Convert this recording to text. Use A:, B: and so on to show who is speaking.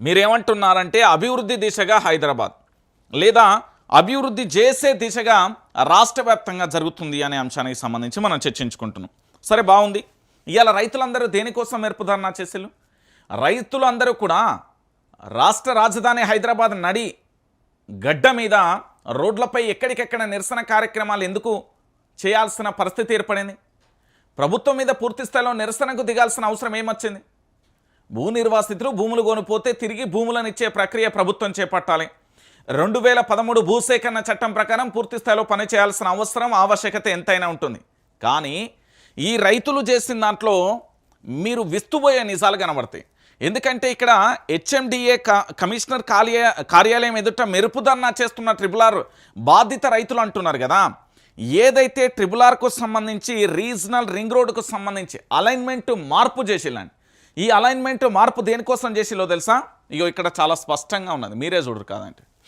A: మీరేమంటున్నారంటే అభివృద్ధి దిశగా హైదరాబాద్ లేదా అభివృద్ధి చేసే దిశగా రాష్ట్ర వ్యాప్తంగా జరుగుతుంది అనే అంశానికి సంబంధించి మనం చర్చించుకుంటున్నాం. సరే బాగుంది. ఇవాళ రైతులందరూ దేనికోసం మెరుపుధర్నా చేసేలు రైతులందరూ కూడా రాష్ట్ర రాజధాని హైదరాబాద్ నడి గడ్డ మీద రోడ్లపై ఎక్కడికెక్కడ నిరసన కార్యక్రమాలు ఎందుకు చేయాల్సిన పరిస్థితి ఏర్పడింది? ప్రభుత్వం మీద పూర్తి స్థాయిలో నిరసనకు దిగాల్సిన అవసరం ఏమొచ్చింది? భూ నిర్వాసితులు భూములు కొనిపోతే తిరిగి భూములను ఇచ్చే ప్రక్రియ ప్రభుత్వం చేపట్టాలి. రెండు వేల పదమూడు భూసేకరణ చట్టం ప్రకారం పూర్తి స్థాయిలో పనిచేయాల్సిన అవసరం ఆవశ్యకత ఎంతైనా ఉంటుంది. కానీ ఈ రైతులు చేసిన దాంట్లో మీరు విస్తుపోయే నిజాలు కనబడతాయి. ఎందుకంటే ఇక్కడ హెచ్ఎండిఏ కమిషనర్ కార్య కార్యాలయం ఎదుట మెరుపుదన్న చేస్తున్న ట్రిబులార్ ఆర్ బాధిత రైతులు అంటున్నారు కదా. ఏదైతే ట్రిబులార్కు ఆర్కు సంబంధించి రీజనల్ రింగ్ రోడ్డుకు సంబంధించి అలైన్మెంట్ మార్పు చేసేలాంటి ఈ అలైన్మెంట్ మార్పు దేనికోసం చేసిలో తెలుసా? ఇగో ఇక్కడ చాలా స్పష్టంగా ఉన్నది. మీరే చూడరు కాదంటే